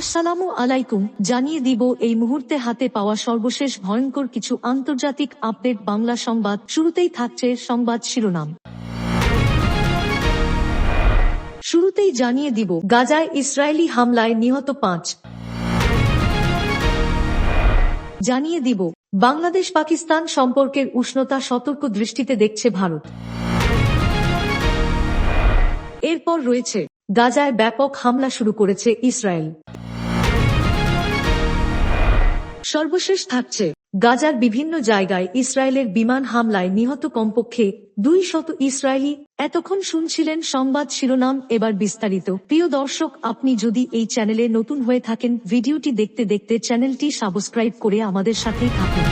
আসসালামু আলাইকুম, জানিয়ে দিব এই মুহূর্তে হাতে পাওয়া সর্বশেষ ভয়ঙ্কর কিছু আন্তর্জাতিক আপডেট বাংলা সংবাদ। শুরুতেই থাকছে সংবাদ শিরোনাম। শুরুতেই জানিয়ে দিব, গাজায় ইসরায়েলি হামলায় নিহত পাঁচ। জানিয়ে দিব, বাংলাদেশ পাকিস্তান সম্পর্কের উষ্ণতা সতর্ক দৃষ্টিতে দেখছে ভারত। এরপর রয়েছে, গাজায় ব্যাপক হামলা শুরু করেছে ইসরায়েল। সর্বশেষ থাকছে। গাজার বিভিন্ন জায়গায় ইসরায়েলের বিমান হামলায় নিহত কমপক্ষে দুই শত ইসরায়েলি। এতক্ষণ শুনছিলেন সংবাদ শিরোনাম, এবার বিস্তারিত। প্রিয় দর্শক, আপনি যদি এই চ্যানেলে নতুন হয়ে থাকেন, ভিডিওটি দেখতে দেখতে চ্যানেলটি সাবস্ক্রাইব করে আমাদের সাথেই থাকুন।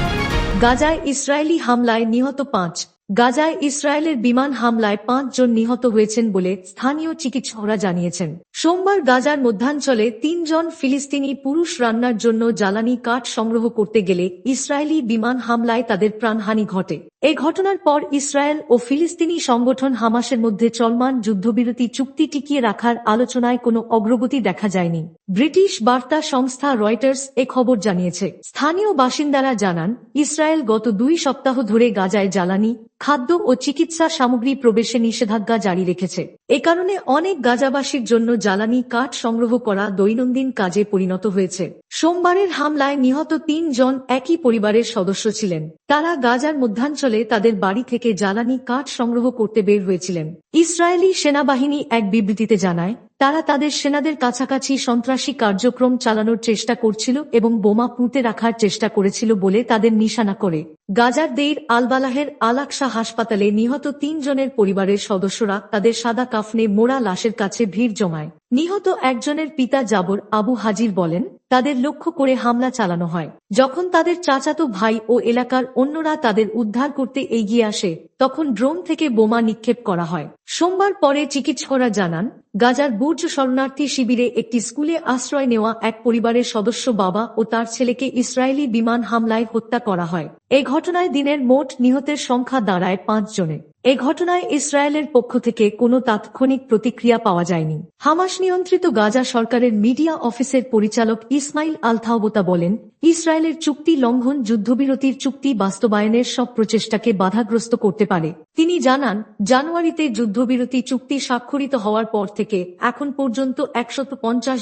গাজায় ইসরায়েলি হামলায় নিহত পাঁচ। গাজায় ইসরায়েলের বিমান হামলায় পাঁচ জন নিহত হয়েছেন বলে স্থানীয় চিকিৎসকরা জানিয়েছেন। সোমবার গাজার মধ্যাঞ্চলে তিনজন ফিলিস্তিনি পুরুষ রান্নার জন্য জ্বালানি কাঠ সংগ্রহ করতে গেলে ইসরায়েলি বিমান হামলায় তাদের প্রাণহানি ঘটে। এ ঘটনার পর ইসরায়েল ও ফিলিস্তিনি সংগঠন হামাসের মধ্যে চলমান যুদ্ধবিরতি চুক্তি টিকিয়ে রাখার আলোচনায় কোনো অগ্রগতি দেখা যায়নি। ব্রিটিশ বার্তা সংস্থা রয়টার্স এ খবর জানিয়েছে। স্থানীয় বাসিন্দারা জানান, ইসরায়েল গত দুই সপ্তাহ ধরে গাজায় জ্বালানি, খাদ্য ও চিকিৎসা সামগ্রী প্রবেশে নিষেধাজ্ঞা জারি রেখেছে। এ কারণে অনেক গাজাবাসীর জন্য জ্বালানি কাঠ সংগ্রহ করা দৈনন্দিন কাজে পরিণত হয়েছে। সোমবারের হামলায় নিহত তিন জন একই পরিবারের সদস্য ছিলেন। তারা গাজার মধ্যাঞ্চলে তাদের বাড়ি থেকে জ্বালানি কাঠ সংগ্রহ করতে বের হয়েছিলেন। ইসরায়েলি সেনাবাহিনী এক বিবৃতিতে জানায় তারা তাদের সেনাদের কাছাকাছি সন্ত্রাসী কার্যক্রম চালানোর চেষ্টা করছিল এবং বোমা পুঁতে রাখার চেষ্টা করেছিল বলে তাদের নিশানা করে। গাজার দেইর আলবালাহের আলাকসা হাসপাতালে নিহত তিনজনের পরিবারের সদস্যরা তাদের সাদা কাফনে মোড়া লাশের কাছে ভিড় জমায়। নিহত একজনের পিতা জাবর আবু হাজির বলেন, তাদের লক্ষ্য করে হামলা চালানো হয়। যখন তাদের চাচাতো ভাই ও এলাকার অন্যরা তাদের উদ্ধার করতে এগিয়ে আসে, তখন ড্রোন থেকে বোমা নিক্ষেপ করা হয়। সোমবার পরে চিকিৎসকরা জানান, গাজার বুর্জ শরণার্থী শিবিরে একটি স্কুলে আশ্রয় নেওয়া এক পরিবারের সদস্য বাবা ও তার ছেলেকে ইসরায়েলি বিমান হামলায় হত্যা করা হয়। এ ঘটনায় দিনের মোট নিহতের সংখ্যা দাঁড়ায় পাঁচ জনে এ ঘটনায় ইসরায়েলের পক্ষ থেকে কোনো তাৎক্ষণিক প্রতিক্রিয়া পাওয়া যায়নি। হামাস নিয়ন্ত্রিত গাজা সরকারের মিডিয়া অফিসের পরিচালক ইসমাইল আলথাওবতা বলেন ইসরায়েলের চুক্তি লঙ্ঘন, যুদ্ধবিরতির চুক্তি বাস্তবায়নের সব প্রচেষ্টাকে বাধাগ্রস্ত করতে পারে। তিনি জানান, জানুয়ারিতে যুদ্ধবিরতি চুক্তি স্বাক্ষরিত হওয়ার পর থেকে এখন পর্যন্ত একশত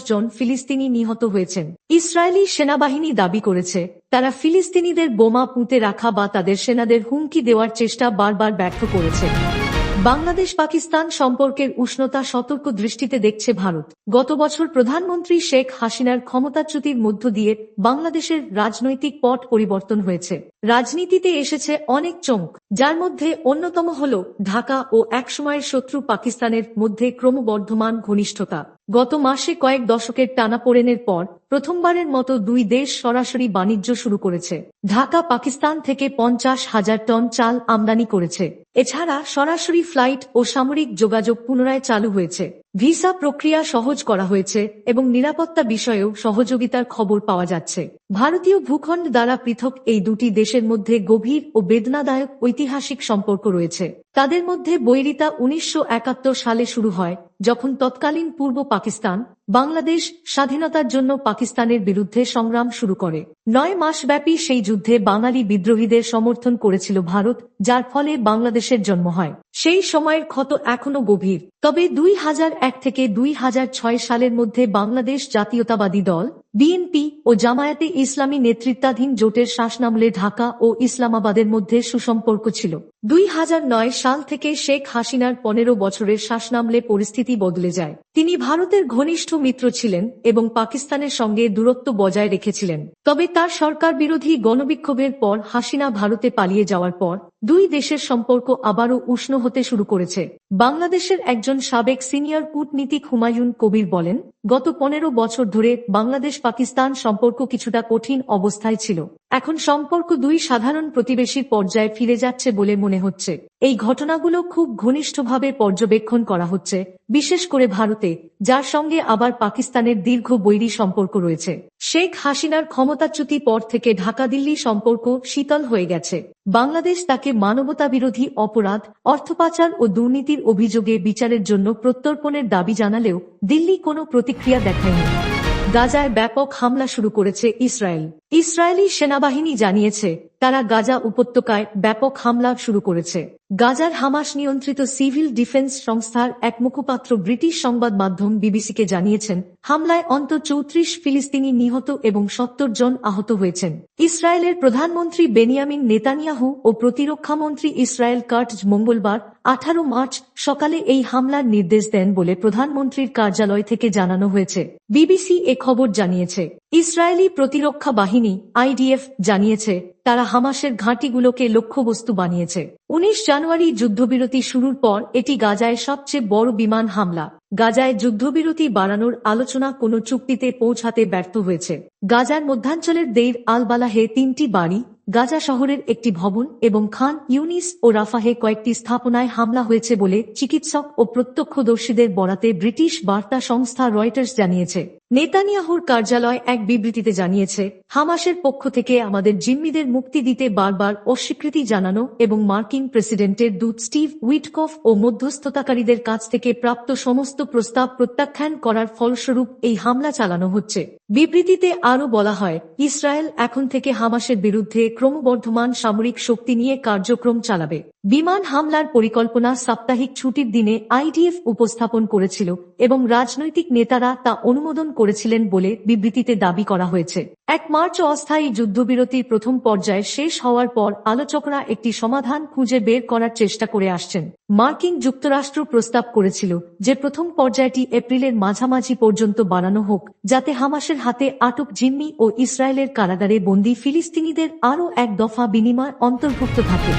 জন ফিলিস্তিনি নিহত হয়েছেন। ইসরায়েলি সেনাবাহিনী দাবি করেছে, তারা ফিলিস্তিনিদের বোমা পুঁতে রাখা বা তাদের সেনাদের হুমকি দেওয়ার চেষ্টা বারবার ব্যর্থ করেছে। বাংলাদেশ পাকিস্তান সম্পর্কের উষ্ণতা সতর্ক দৃষ্টিতে দেখছে ভারত। গত বছর প্রধানমন্ত্রী শেখ হাসিনার ক্ষমতাচ্যুতির মধ্য দিয়ে বাংলাদেশের রাজনৈতিক পট পরিবর্তন হয়েছে। রাজনীতিতে এসেছে অনেক চমক, যার মধ্যে অন্যতম হল ঢাকা ও একসময়ের শত্রু পাকিস্তানের মধ্যে ক্রমবর্ধমান ঘনিষ্ঠতা। গত মাসে কয়েক দশকের টানাপোড়েনের পর প্রথমবারের মতো দুই দেশ সরাসরি বাণিজ্য শুরু করেছে। ঢাকা, পাকিস্তান থেকে পঞ্চাশ হাজার টন চাল আমদানি করেছে। এছাড়া সরাসরি ফ্লাইট ও সামরিক যোগাযোগ পুনরায় চালু হয়েছে। ভিসা প্রক্রিয়া সহজ করা হয়েছে এবং নিরাপত্তা বিষয়েও সহযোগিতার খবর পাওয়া যাচ্ছে। ভারতীয় ভূখণ্ড দ্বারা পৃথক এই দুটি দেশের মধ্যে গভীর ও বেদনাদায়ক ঐতিহাসিক সম্পর্ক রয়েছে। তাদের মধ্যে বৈরিতা উনিশশো একাত্তর সালে শুরু হয়, যখন তৎকালীন পূর্ব পাকিস্তান, বাংলাদেশ স্বাধীনতার জন্য পাকিস্তানের বিরুদ্ধে সংগ্রাম শুরু করে। নয় মাসব্যাপী সেই যুদ্ধে বাঙালি বিদ্রোহীদের সমর্থন করেছিল ভারত, যার ফলে বাংলাদেশের জন্ম হয়। সেই সময়ের ক্ষত এখনও গভীর। তবে দুই হাজার এক থেকে দুই হাজার ছয় সালের মধ্যে বাংলাদেশ জাতীয়তাবাদী দল বিএনপি ও জামায়াতে ইসলামী নেতৃত্বাধীন জোটের শাসনামলে ঢাকা ও ইসলামাবাদের মধ্যে সুসম্পর্ক ছিল। দুই হাজার নয় সাল থেকে শেখ হাসিনার পনেরো বছরের শাসনামলে পরিস্থিতি বদলে যায়। তিনি ভারতের ঘনিষ্ঠ মিত্র ছিলেন এবং পাকিস্তানের সঙ্গে দূরত্ব বজায় রেখেছিলেন। তবে তার সরকার বিরোধী গণবিক্ষোভের পর হাসিনা ভারতে পালিয়ে যাওয়ার পর দুই দেশের সম্পর্ক আবারও উষ্ণ হতে শুরু করেছে। বাংলাদেশের একজন সাবেক সিনিয়র কূটনীতিক হুমায়ুন কবির বলেন, গত পনেরো বছর ধরে বাংলাদেশ পাকিস্তান সম্পর্ক কিছুটা কঠিন অবস্থায় ছিল। এখন সম্পর্ক দুই সাধারণ প্রতিবেশীর পর্যায়ে ফিরে যাচ্ছে বলে মনে হচ্ছে। এই ঘটনাগুলো খুব ঘনিষ্ঠভাবে পর্যবেক্ষণ করা হচ্ছে, বিশেষ করে ভারতে, যার সঙ্গে আবার পাকিস্তানের দীর্ঘ বৈরী সম্পর্ক রয়েছে। শেখ হাসিনার ক্ষমতাচ্যুতি পর থেকে ঢাকা দিল্লি সম্পর্ক শীতল হয়ে গেছে। বাংলাদেশ তাকে মানবতা বিরোধী অপরাধ, অর্থপাচার ও দুর্নীতির অভিযোগে বিচারের জন্য প্রত্যর্পণের দাবি জানালেও দিল্লি কোনো প্রতিক্রিয়া দেখায়নি গাজায় ব্যাপক হামলা শুরু করেছে ইসরায়েল। ইসরায়েলি সেনাবাহিনী জানিয়েছে তারা গাজা উপত্যকায় ব্যাপক হামলা শুরু করেছে। গাজার হামাস নিয়ন্ত্রিত সিভিল ডিফেন্স সংস্থার এক মুখপাত্র ব্রিটিশ সংবাদ মাধ্যম বিবিসিকে জানিয়েছেন, হামলায় অন্ত চৌত্রিশ ফিলিস্তিনি নিহত এবং সত্তর জন আহত হয়েছেন। ইসরায়েলের প্রধানমন্ত্রী বেনিয়ামিন নেতানিয়াহু ও প্রতিরক্ষামন্ত্রী ইসরায়েল কার্টজ মঙ্গলবার, আঠারো মার্চ সকালে এই হামলার নির্দেশ দেন বলে প্রধানমন্ত্রীর কার্যালয় থেকে জানানো হয়েছে। বিবিসি এ খবর জানিয়েছে। ইসরায়েলি প্রতিরক্ষা বাহিনী, আইডিএফ, জানিয়েছে, তারা হামাসের ঘাঁটিগুলোকে লক্ষ্যবস্তু বানিয়েছে। উনিশ জানুয়ারি যুদ্ধবিরতি শুরুর পর, এটি গাজায় সবচেয়ে বড় বিমান হামলা। গাজায় যুদ্ধবিরতি বাড়ানোর আলোচনা কোনো চুক্তিতে পৌঁছাতে ব্যর্থ হয়েছে। গাজার মধ্যাঞ্চলের দেইর আলবালাহে তিনটি বাড়ি, গাজা শহরের একটি ভবন এবং খান ইউনিস ও রাফাহে কয়েকটি স্থাপনায় হামলা হয়েছে বলে চিকিৎসক ও প্রত্যক্ষদর্শীদের বরাতে ব্রিটিশ বার্তা সংস্থা রয়টার্স জানিয়েছে। নেতানিয়াহুর কার্যালয় এক বিবৃতিতে জানিয়েছে, হামাসের পক্ষ থেকে আমাদের জিম্মিদের মুক্তি দিতে বারবার অস্বীকৃতি জানানো এবং মার্কিন প্রেসিডেন্টের দূত স্টিভ উইটকফ ও মধ্যস্থতাকারীদের কাছ থেকে প্রাপ্ত সমস্ত প্রস্তাব প্রত্যাখ্যান করার ফলস্বরূপ এই হামলা চালানো হচ্ছে। বিবৃতিতে আরও বলা হয়, ইসরায়েল এখন থেকে হামাসের বিরুদ্ধে ক্রমবর্ধমান সামরিক শক্তি নিয়ে কার্যক্রম চালাবে। বিমান হামলার পরিকল্পনা সাপ্তাহিক ছুটির দিনে আইডিএফ উপস্থাপন করেছিল এবং রাজনৈতিক নেতারা তা অনুমোদন করেছিলেন বলে বিবৃতিতে দাবি করা হয়েছে। এক মার্চ অস্থায়ী যুদ্ধবিরতির প্রথম পর্যায়ে শেষ হওয়ার পর আলোচকরা একটি সমাধান খুঁজে বের করার চেষ্টা করে আসছেন। মার্কিন যুক্তরাষ্ট্র প্রস্তাব করেছিল যে প্রথম পর্যায়টি এপ্রিলের মাঝামাঝি পর্যন্ত বাড়ানো হোক, যাতে হামাসের হাতে আটক জিম্মি ও ইসরায়েলের কারাগারে বন্দী ফিলিস্তিনিদের আরও এক দফা বিনিময় অন্তর্ভুক্ত থাকে।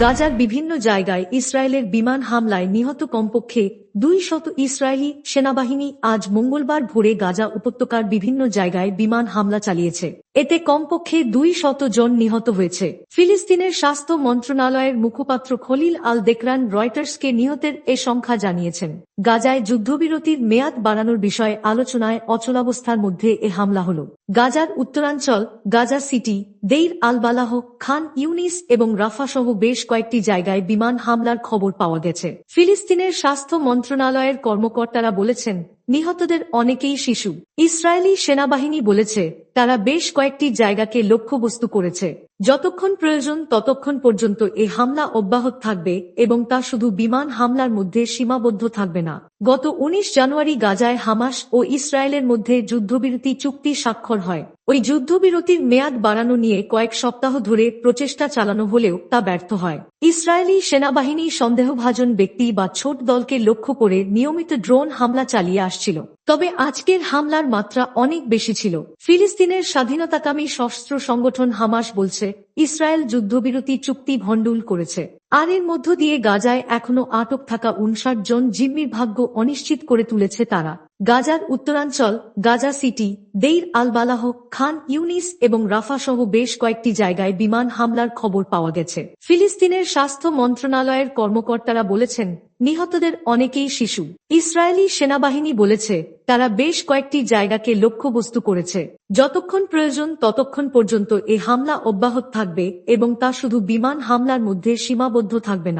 গাজার বিভিন্ন জায়গায় ইসরায়েলের বিমান হামলায় নিহত কমপক্ষে দুই শত ইসরায়েলি সেনাবাহিনী আজ মঙ্গলবার ভোরে গাজা উপত্যকার বিভিন্ন জায়গায় বিমান হামলা চালিয়েছে। এতে কমপক্ষে দুই শত জন নিহত হয়েছে। ফিলিস্তিনের স্বাস্থ্য মন্ত্রণালয়ের মুখপাত্র খলিল আল দেকরান রয়টার্সকে নিহতের এ সংখ্যা জানিয়েছেন। গাজায় যুদ্ধবিরতির মেয়াদ বাড়ানোর বিষয়ে আলোচনায় অচলাবস্থার মধ্যে এ হামলা হল। গাজার উত্তরাঞ্চল, Gaza city, Deir al Balah, Khan Younis এবং রাফা সহ বেশ কয়েকটি জায়গায় বিমান হামলার খবর পাওয়া গেছে। ফিলিস্তিনের স্বাস্থ্য মন্ত্রণালয়ের কর্মকর্তারা বলেছেন নিহতদের অনেকেই শিশু। ইসরায়েলি সেনাবাহিনী বলেছে তারা বেশ কয়েকটি জায়গাকে লক্ষ্যবস্তু করেছে। যতক্ষণ প্রয়োজন ততক্ষণ পর্যন্ত এ হামলা অব্যাহত থাকবে এবং তা শুধু বিমান হামলার মধ্যে সীমাবদ্ধ থাকবে না। গত ১৯ জানুয়ারি গাজায় হামাস ও ইসরায়েলের মধ্যে যুদ্ধবিরতি চুক্তি স্বাক্ষর হয়। ওই যুদ্ধবিরতির মেয়াদ বাড়ানো নিয়ে কয়েক সপ্তাহ ধরে প্রচেষ্টা চালানো হলেও তা ব্যর্থ হয়। ইসরায়েলি সেনাবাহিনী সন্দেহভাজন ব্যক্তি বা ছোট দলকে লক্ষ্য করে নিয়মিত ড্রোন হামলা চালিয়ে আসছিল। তবে আজকের হামলার মাত্রা অনেক বেশি ছিল। ফিলিস্তিনের স্বাধীনতাকামী সশস্ত্র সংগঠন হামাস বলছে sick ইসরায়েল যুদ্ধবিরতি চুক্তি ভণ্ডুল করেছে। আর এর মধ্য দিয়ে গাজায় এখনও আটক থাকা উনষাট জন জিম্মির ভাগ্য অনিশ্চিত করে তুলেছে তারা। গাজার উত্তরাঞ্চল, Gaza city, Deir al Balah Khan Younis এবং রাফা সহ বেশ কয়েকটি জায়গায় বিমান হামলার খবর পাওয়া গেছে। ফিলিস্তিনের স্বাস্থ্য মন্ত্রণালয়ের কর্মকর্তারা বলেছেন, নিহতদের অনেকেই শিশু। ইসরায়েলি সেনাবাহিনী বলেছে, তারা বেশ কয়েকটি জায়গাকে লক্ষ্যবস্তু করেছে। যতক্ষণ প্রয়োজন ততক্ষণ পর্যন্ত এ হামলা অব্যাহত থাকবে এবং তা শুধু বিমান হামলার মধ্যে সীমাবদ্ধ থাকবে না।